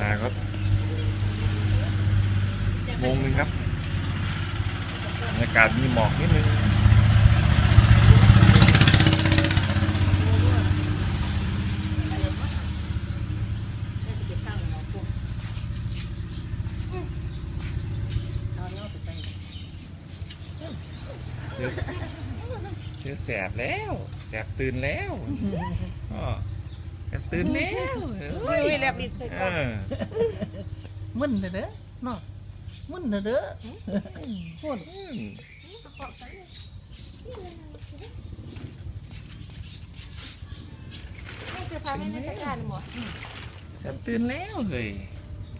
มาก็โมงหนึงครับบรรยากาศมีหมอกนิดนึงเดี๋ยวเดี๋ยวแสบแล้ว แสบตื่นแล้วอ๋ อแสบตื่นแล้วเอ้ยลุยแล้วบิดใส่เอก้นอมึนเด้อเด้อเนาะมึนเด้อเด้อพูดอืมไม่จะพาไม่ในตะกร้ารหมดแสบตื่นแล้วเฮ้ย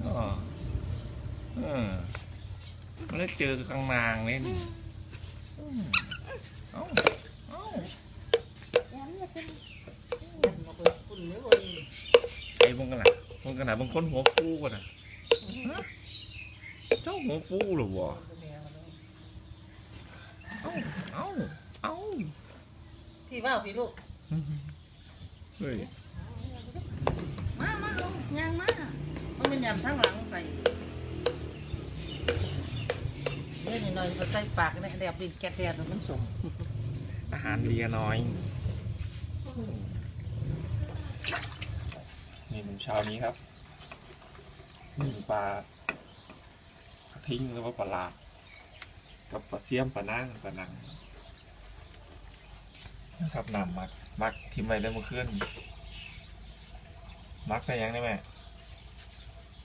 อ๋อเออมาแล้วเจอข้างนางเลยนี่อืมเอ้า เอ้าไอ้บงกันล่ะบงกันล่ะบางคนหัวฟูกันน่ะฮะเจ้าหัวฟูเหรอวะเอ้าเอ้าเอ้าพี่ว่าพี่ลูก เฮ้ย มามาลงยางมา มันเป็นยำทั้งหลังไปเดี๋ยวนิดหน่อยก็ใส่ปากเนี่ยแดบดินแกะแดดมันสมอาหารเลียน้อย นี่มุมเช้านี้ครับมีปลาทิ้งหรือว่าปลาลาดกับปลาเสียมปลานั่งปลานังนะครับนำมักมักทิมไว้ได้เมื่อคืนมักใส่ยังได้ไหม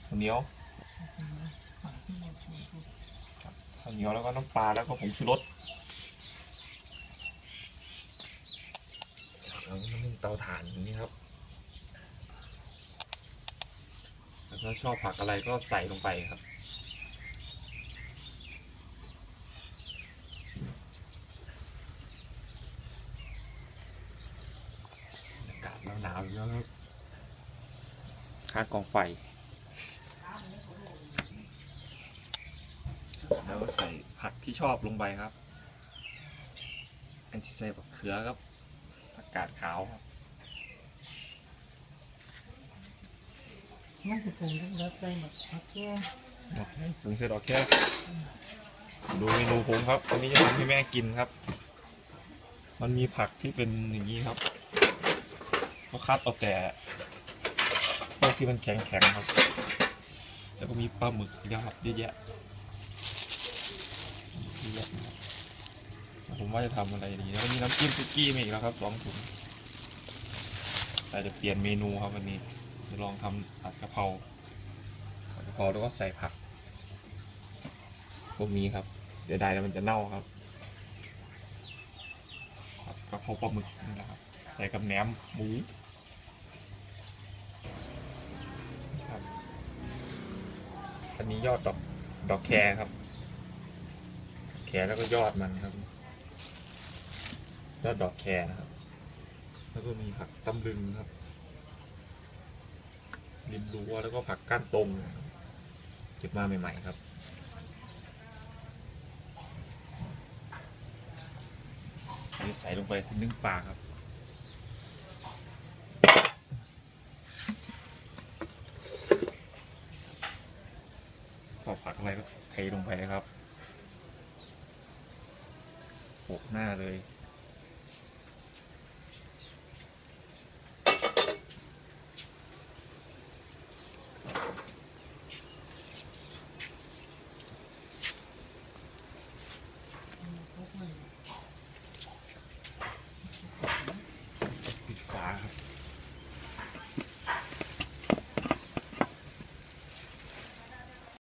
ข้าวเหนียวครับข้าวเหนียวแล้วก็น้ำปลาแล้วก็ผงชูรสเราก็นึ่งเตาถ่านอย่างนี้ครับ แล้วก็ชอบผักอะไรก็ใส่ลงไปครับ อากาศหนาวๆอยู่แล้วครับข้างกองไฟ แล้วก็ใส่ผักที่ชอบลงไปครับ อันที่ใส่บักเขือครับผักกาดขาวครับ มันจะปรุงแล้วใส่หมดโอเคปรุงเสร็จออกแค่ดูเมนูผมครับวันนี้จะทำให้แม่กินครับ มันมีผักที่เป็นอย่างนี้ครับก็คัดเอาแต่พวกที่มันแข็งแข็งๆครับ แล้วก็มีปลาหมึกอีกแล้วครับเยอะแยะเยอะแยะผมว่าจะทำอะไรดีแล้วมีน้ำจิ้มซุกี้มาอีกแล้วครับสองถุงแต่จะเปลี่ยนเมนูครับวันนี้ จะลองทำผัดกะเพราผัดกะเพราแล้วก็ใส่ผัก พวกนี้ครับ เสียดายแล้วมันจะเน่าครับผัดกะเพราปลาหมึกนี่แหละครับ ใส่กับแหนมหมูครับอันนี้ยอดดอกดอกแครครับ แครแล้วก็ยอดมันครับยอดดอกแครนะครับ แล้วก็มีผักตำลึงครับ รั้วแล้วก็ผักก้านตรงเก็บมาใหม่ๆครับนนี้ใส่ลงไปที่นึ่งปลาครับพอผักอะไรก็เทลงไปครับโปะหน้าเลย